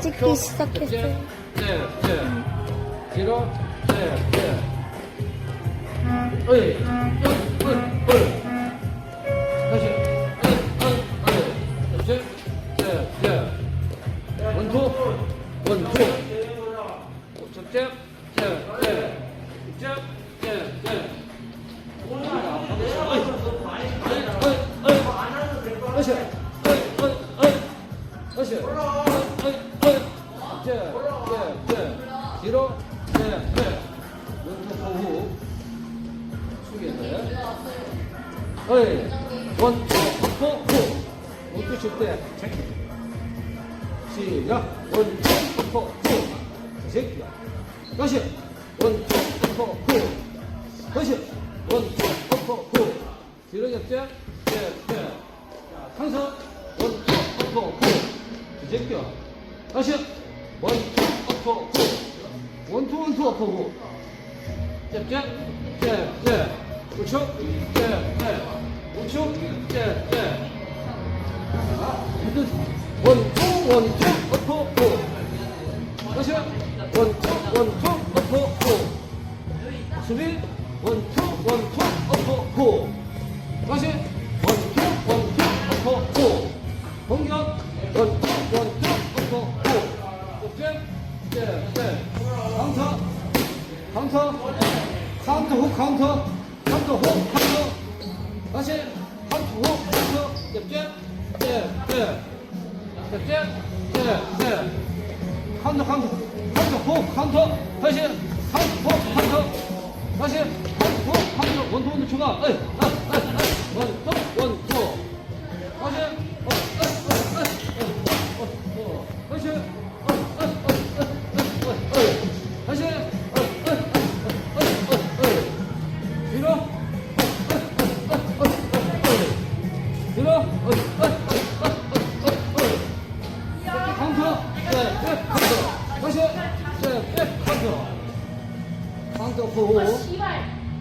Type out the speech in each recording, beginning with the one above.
찍기 시작했어요. 네, 네. 뒤로, 네, 네. 어이, 어이, 어이, 어이. 다시, 어이, 어이, 네, 네. 원투, 원투. 접점, 네, 네. 접점, 호흡. 숙여서. 어이, 원투, 호, 호. 원투 칠때 체크. 시작. 원투, 호, 호. 이 새끼야. 다시. 원투, 호, 호. 다시. 원투, 호, 호. 뒤로 잡자. 네, 네. 항상 원투, 호, 호. 이 새끼야. 다시. 원투, 호, 호. 원투, 원투, 호, 호. 우측, 잽, 잽. 우측, 잽, 잽. 원투, 원투, 어퍼, 호. 다시 원투, 원투, 어퍼, 호. 수비, 원투, 원투, 어퍼, 호. 다시 원투, 원투, 어퍼, 호. 공격, 원투, 카운터, 카운터, 훅, 카운터, 카운터, 훅, 카운터. 다시 카운터, 훅, 카운터. 잽, 잽, 잽, 잽. 잽, 잽, 잽, 잽. 카운터, 카운터, 카운터, 훅, 카운터. 다시 카운터, 훅, 카운터. 다시 카운터, 훅, 카운터. 원투, 원투, 추가. 에이, 아. 원 고.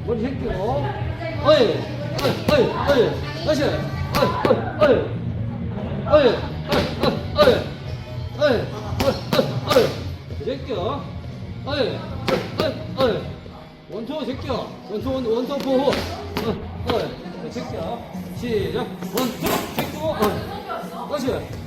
머리 새끼고. 어이, 어이, 어이, 어이. 어이, 어이, 어이. 어이, 어이, 어이, 어이. 새끼야. 어이, 어이, 어이. 원투 새끼야. 원투, 원, 원투 보호. 시작. 원투 새끼고. 어이. 다시.